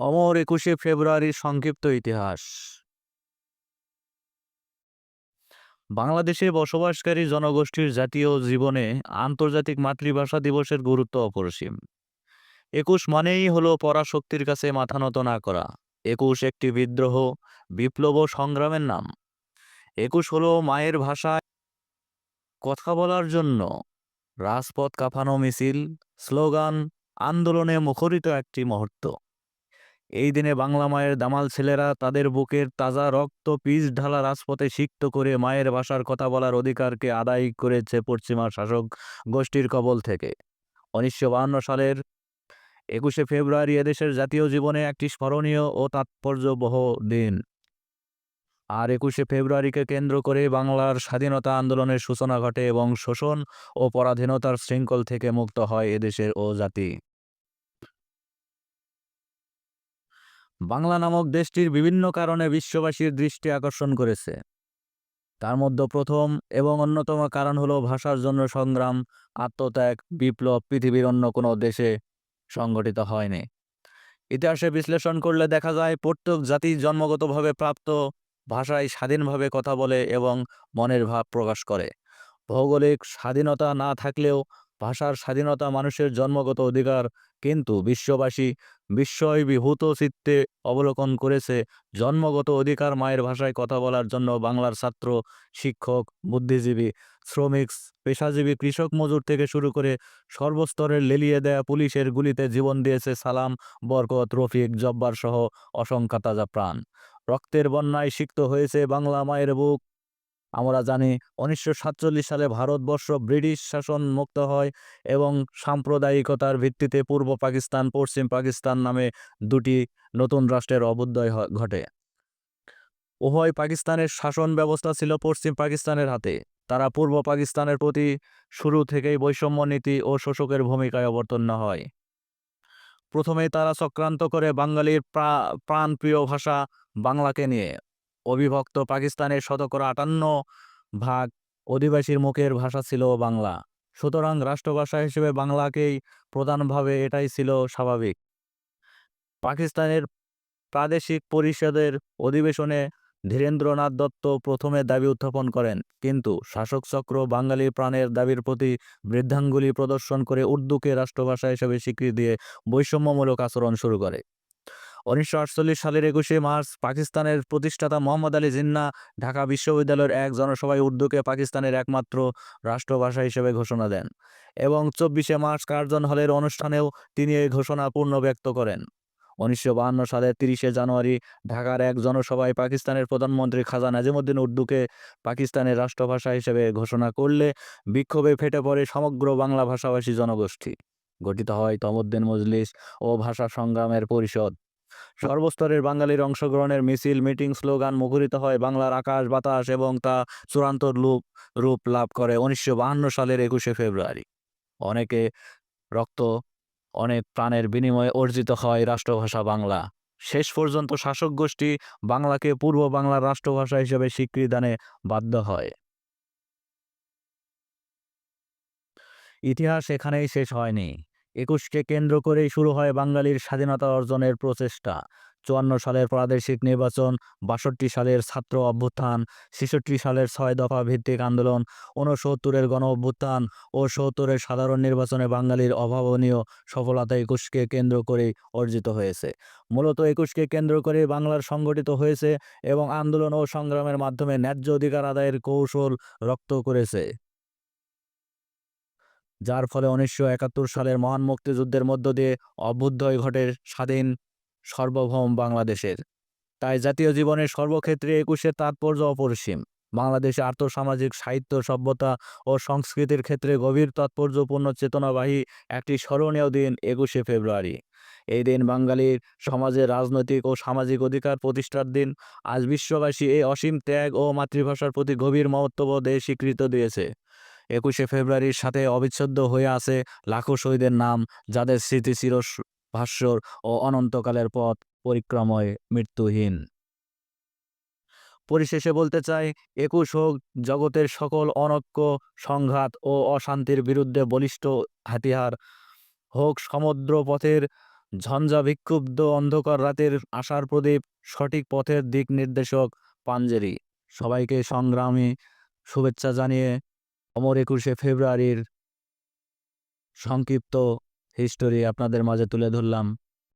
অমর একুশে ফেব্রুয়ারির সংক্ষিপ্ত ইতিহাস। বাংলাদেশে বসবাসকারী জনগোষ্ঠীর জাতীয় জীবনে আন্তর্জাতিক মাতৃভাষা দিবসের গুরুত্ব অপরিসীম। একুশ মানেই হলো পরাশক্তির কাছে মাথা নত না করা। একুশ একটি বিদ্রোহ, বিপ্লব সংগ্রামের নাম। একুশ হলো মায়ের ভাষায় কথা বলার জন্য। রাজপথ কাঁপানো মিছিল, স্লোগান, আন্দোলনে মুখরিত একটি মুহূর্ত। এই দিনে বাংলা মায়ের দামাল ছেলেরা তাদের বুকের তাজা রক্ত পিচ ঢালা রাজপথে সিক্ত করে মায়ের ভাষার কথা বলার অধিকারকে আদায় করেছে পশ্চিমা শাসক গোষ্ঠীর কবল থেকে। উনিশশো সালের একুশে ফেব্রুয়ারি এদেশের জাতীয় জীবনে একটি স্মরণীয় ও তাৎপর্যবহ দিন। আর একুশে ফেব্রুয়ারিকে কেন্দ্র করে বাংলার স্বাধীনতা আন্দোলনের সূচনা ঘটে এবং শোষণ ও পরাধীনতার শৃঙ্খল থেকে মুক্ত হয় এদেশের ও জাতি। বাংলা নামক দেশটির বিভিন্ন কারণে বিশ্ববাসীর দৃষ্টি আকর্ষণ করেছে। তার মধ্যে প্রথম এবং অন্যতম কারণ হলো ভাষার জন্য সংগ্রাম, আত্মত্যাগ, বিপ্লব পৃথিবীর অন্য কোনো দেশে সংগঠিত হয়নি। ইতিহাসে বিশ্লেষণ করলে দেখা যায়, প্রত্যেক জাতি জন্মগতভাবে প্রাপ্ত ভাষায় স্বাধীনভাবে কথা বলে এবং মনের ভাব প্রকাশ করে। ভৌগোলিক স্বাধীনতা না থাকলেও ভাষার স্বাধীনতা মানুষের জন্মগত অধিকার কিন্তু বিশ্ববাসী বিস্ময় বিভূত চিত্তে অবলোকন করেছে জন্মগত অধিকার মায়ের ভাষায় কথা বলার জন্য বাংলার ছাত্র, শিক্ষক, বুদ্ধিজীবী, শ্রমিক, পেশাজীবী, কৃষক মজুর থেকে শুরু করে সর্বস্তরের লেলিয়ে দেয়া পুলিশের গুলিতে জীবন দিয়েছে সালাম, বরকত, রফিক জব্বার সহ অসংখ্য তাজা প্রাণ। রক্তের বন্যায় সিক্ত হয়েছে বাংলা মায়ের বুক। আমরা জানি উনিশশো সাতচল্লিশ সালে ভারতবর্ষ ব্রিটিশ শাসন মুক্ত হয় এবং সাম্প্রদায়িকতার ভিত্তিতে পূর্ব পাকিস্তান, পশ্চিম পাকিস্তান নামে দুটি নতুন রাষ্ট্রের অবুদ্ধয় হ- ঘটে। উভয় পাকিস্তানের শাসন ব্যবস্থা ছিল পশ্চিম পাকিস্তানের হাতে। তারা পূর্ব পাকিস্তানের প্রতি শুরু থেকেই বৈষম্য নীতি ও শোষকের ভূমিকায় অবতীর্ণ হয়। প্রথমে তারা চক্রান্ত করে বাঙালির প্রাণপ্রিয় ভাষা বাংলাকে নিয়ে। অবিভক্ত পাকিস্তানের শতকরা আটান্ন ভাগ অধিবাসীর মুখের ভাষা ছিল বাংলা। সুতরাং রাষ্ট্রভাষা হিসেবে বাংলাকেই প্রধানভাবে এটাই ছিল স্বাভাবিক। পাকিস্তানের প্রাদেশিক পরিষদের অধিবেশনে ধীরেন্দ্রনাথ দত্ত প্রথমে দাবি উত্থাপন করেন, কিন্তু শাসক চক্র বাঙালির প্রাণের দাবির প্রতি বৃদ্ধাঙ্গুলি প্রদর্শন করে উর্দুকে রাষ্ট্রভাষা হিসেবে স্বীকৃতি দিয়ে বৈষম্যমূলক আচরণ শুরু করে। উনিশশো আটচল্লিশ সালের একুশে মার্চ পাকিস্তানের প্রতিষ্ঠাতা মোহাম্মদ আলী জিন্না ঢাকা বিশ্ববিদ্যালয়ের এক জনসভায় উর্দুকে পাকিস্তানের একমাত্র রাষ্ট্রভাষা হিসেবে ঘোষণা দেন এবং চব্বিশে মার্চ কার্জন হলের অনুষ্ঠানেও তিনি এই ঘোষণা পূর্ণ ব্যক্ত করেন। উনিশশো বাহান্ন সালের তিরিশে জানুয়ারি ঢাকার এক জনসভায় পাকিস্তানের প্রধানমন্ত্রী খাজা নাজিমুদ্দিন উর্দুকে পাকিস্তানের রাষ্ট্রভাষা হিসেবে ঘোষণা করলে বিক্ষোভে ফেটে পড়ে সমগ্র বাংলা ভাষাভাষী জনগোষ্ঠী। গঠিত হয় তমদ্দিন মজলিস ও ভাষা সংগ্রামের পরিষদ। সর্বস্তরের বাঙালির অংশগ্রহণের মিছিল, মিটিং, স্লোগান মুখরিত হয় বাংলার আকাশ, বাতাস এবং তা চূড়ান্ত রূপ রূপ লাভ করে উনিশশো সালের একুশে ফেব্রুয়ারি। অনেকে রক্ত, অনেক প্রাণের বিনিময়ে অর্জিত হয় রাষ্ট্রভাষা বাংলা। শেষ পর্যন্ত শাসক গোষ্ঠী বাংলাকে পূর্ব বাংলার রাষ্ট্রভাষা হিসেবে স্বীকৃতি দানে বাধ্য হয়। ইতিহাস এখানেই শেষ হয়নি। একুশকে কেন্দ্র করেই শুরু হয় বাঙালির স্বাধীনতা অর্জনের প্রচেষ্টা। চুয়ান্ন সালের প্রাদেশিক নির্বাচন, বাষট্টি সালের ছাত্র অভ্যুত্থান, ছেষট্টি সালের ছয় দফা ভিত্তিক আন্দোলন, ঊনসত্তরের গণ অভ্যুত্থান ও সত্তরের সাধারণ নির্বাচনে বাঙালির অভাবনীয় সফলতা একুশকে কেন্দ্র করেই অর্জিত হয়েছে। মূলত একুশকে কেন্দ্র করে বাংলার সংগঠিত হয়েছে এবং আন্দোলন ও সংগ্রামের মাধ্যমে ন্যায্য অধিকার আদায়ের কৌশল রক্ত করেছে। যার ফলে উনিশশো একাত্তর সালের মহান মুক্তিযুদ্ধের মধ্য দিয়ে অভ্যুদয় ঘটে স্বাধীন সার্বভৌম বাংলাদেশের। তাই জাতীয় জীবনের সর্বক্ষেত্রে একুশের তাৎপর্য অপরিসীম। বাংলাদেশে আর্থসামাজিক, সাহিত্য সভ্যতা ও সংস্কৃতির ক্ষেত্রে গভীর তাৎপর্যপূর্ণ চেতনাবাহী একটি স্মরণীয় দিন একুশে ফেব্রুয়ারি। এই দিন বাঙালির সমাজের রাজনৈতিক ও সামাজিক অধিকার প্রতিষ্ঠার দিন। আজ বিশ্ববাসী এই অসীম ত্যাগ ও মাতৃভাষার প্রতি গভীর মহত্ববোধে স্বীকৃত দিয়েছে। একুশে ফেব্রুয়ারির সাথে অবিচ্ছেদ্য হয়ে আছে লাখো শহীদের নাম, যাদের স্মৃতি চির ভাস্বর ও অনন্তকালের পথ পরিক্রময় মৃত্যুহীন। পরিশেষে বলতে চাই, একুশ হোক, জগতের সকল অনৈক্য, সংঘাত ও অশান্তির বিরুদ্ধে বলিষ্ঠ হাতিয়ার হোক, সমুদ্র পথের ঝঞ্ঝা বিক্ষুব্ধ অন্ধকার রাতের আশার প্রদীপ, সঠিক পথের দিক নির্দেশক পাঞ্জেরি। সবাইকে সংগ্রামী শুভেচ্ছা জানিয়ে অমর একুশে ফেব্রুয়ারির সংক্ষিপ্ত হিস্টোরি আপনাদের মাঝে তুলে ধরলাম।